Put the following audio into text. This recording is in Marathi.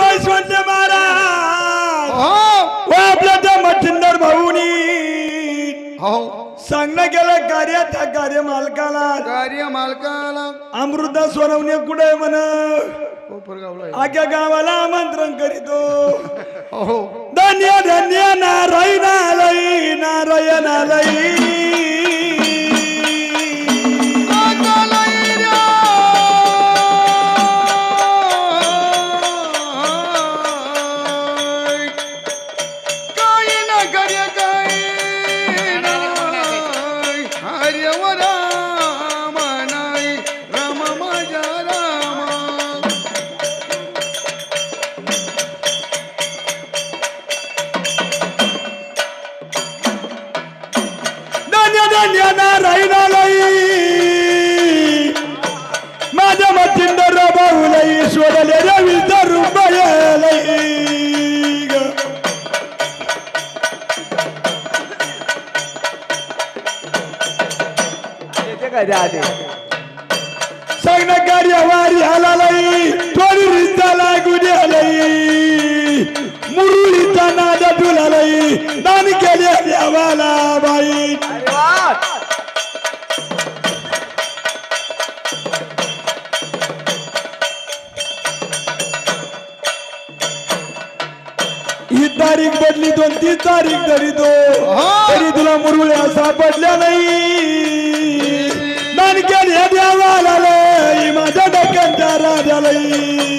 बैसवंत महाराज. हो. आपल्या त्या मच्छिंदर भाऊनी. हो. सांगणं केलं कार्य त्या कार्य मालकाला. कार्य मालकाला. अमृता सोनवणे कुठे म्हण. आख्या गावाला आमंत्रण करीतो. हो. धन्य धन्य नारायण. धन्य नारायण आलई माझ्या मच्छिंदर भाऊलई सोडले रवी रुपये सांगणं कार्य वारी आलालई थोडी रिश्ता लागून आलई मुरुळीचा नादा तुलालई दान केले ही तारीख बदली दोन तीन तारीख तरी तो तरी तुला मुरगुळ्या सापडल्या नाही. दान केले देवाला माझ्या डोक्याच्या राजालई